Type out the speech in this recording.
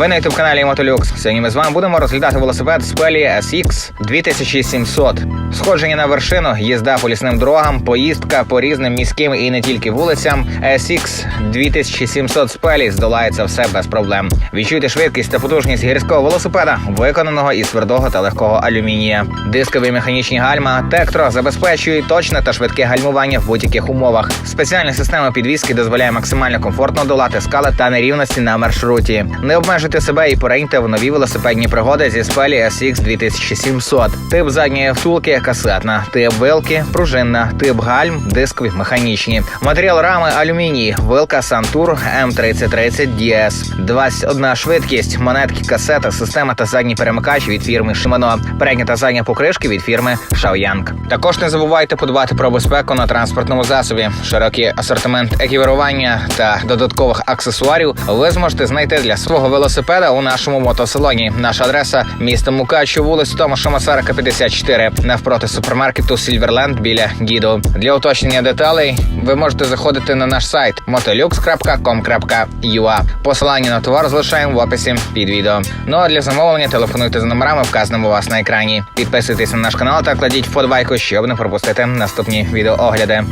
Ви на youtube каналі Мотолюкс. Сьогодні ми з вами будемо розглядати велосипед Спелі SX 2700. Сходження на вершину, їзда по лісним дорогам, поїздка по різним міським і не тільки вулицям. SX 2700 Спелі здолається все без проблем. Відчуйте швидкість та потужність гірського велосипеда, виконаного із твердого та легкого алюмінія. Дискові механічні гальма Тектро забезпечують точне та швидке гальмування в будь-яких умовах. Спеціальна система підвіски дозволяє максимально комфортно долати скали та нерівності на маршруті. Не обмежуйте себе і пориньте в нові велосипедні пригоди зі спелі SX 2700. Тип задньої втулки касетна, тип вилки пружинна, тип гальм дискові механічні. Матеріал рами алюміній, вилка Santur M3030 DS. 21 швидкість, монетки, касета, система та задній перемикач від фірми Shimano. Передня та задня покришки від фірми Shaoyang. Також не забувайте подбати про безпеку на транспортному засобі. Широкий асортимент екіпірування та додаткових аксесуарів ви зможете знайти для свого велосипеда у нашому мотосалоні. Наша адреса місто Мукачу, вулиця Томаша Масарика, 54, навпроти супермаркету Сільверленд біля Гіду. Для уточнення деталей ви можете заходити на наш сайт motolux.com.ua. Посилання на товар залишаємо в описі під відео. Ну а для замовлення телефонуйте за номерами, вказаними у вас на екрані. Підписуйтесь на наш канал та кладіть вподобайку, щоб не пропустити наступні відеоогляди.